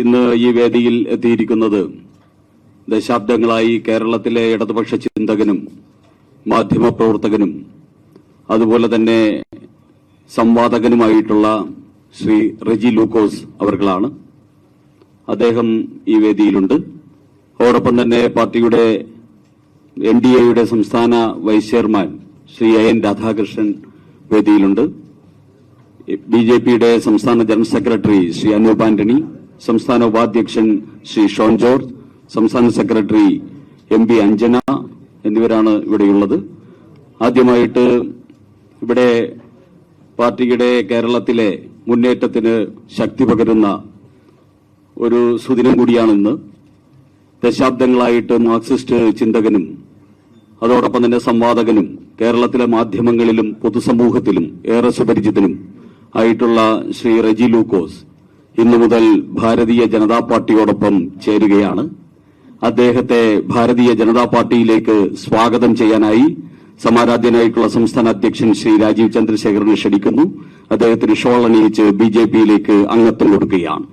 ഇന്ന് ഈ വേദിയിൽ എത്തിയിരിക്കുന്നത് ദശാബ്ദങ്ങളായി കേരളത്തിലെ ഇടതുപക്ഷ ചിന്തകനും മാധ്യമപ്രവർത്തകനും അതുപോലെ തന്നെ സംവാദകനുമായിട്ടുള്ള ശ്രീ റെജി ലൂക്കോസ് അവർകളാണ്. അദ്ദേഹം ഈ വേദിയിലുണ്ട്. അതോടൊപ്പം തന്നെ പാർട്ടിയുടെ എൻ ഡി എയുടെ സംസ്ഥാന vice chairman Shri A N Radhakrishnan വേദിയിലുണ്ട്. B J പിയുടെ സംസ്ഥാന ജനറൽ സെക്രട്ടറി ശ്രീ അനൂപ് ആന്റണി സംസ്ഥാന ഉപാധ്യക്ഷൻ ശ്രീ ഷോൺ ജോർജ് സംസ്ഥാന സെക്രട്ടറി എം പി അഞ്ജന എന്നിവരാണ് ഇവിടെയുള്ളത്. ആദ്യമായിട്ട് ഇവിടെ പാർട്ടിയുടെ കേരളത്തിലെ മുന്നേറ്റത്തിന് ശക്തി പകരുന്ന ഒരു സുദിനം കൂടിയാണിന്ന്. ദശാബ്ദങ്ങളായിട്ട് മാർക്സിസ്റ്റ് ചിന്തകനും അതോടൊപ്പം തന്നെ സംവാദകനും കേരളത്തിലെ മാധ്യമങ്ങളിലും പൊതുസമൂഹത്തിലും ഏറെ സുപരിചിതനും ആയിട്ടുള്ള ശ്രീ റെജി ലൂക്കോസ് ഇന്നു മുതൽ ഭാരതീയ ജനതാ പാർട്ടിയോടൊപ്പം ചേരുകയാണ്. അദ്ദേഹത്തെ ഭാരതീയ ജനതാ പാർട്ടിയിലേക്ക് സ്വാഗതം ചെയ്യാനായി സമാരാധ്യനായിട്ടുള്ള സംസ്ഥാന അധ്യക്ഷൻ ശ്രീ രാജീവ് ചന്ദ്രശേഖരനെ ക്ഷണിക്കുന്നു. അദ്ദേഹത്തിന് ഷോൾ അണിയിച്ച് ബി ജെ പിയിലേക്ക് അംഗത്വം കൊടുക്കുകയാണ്.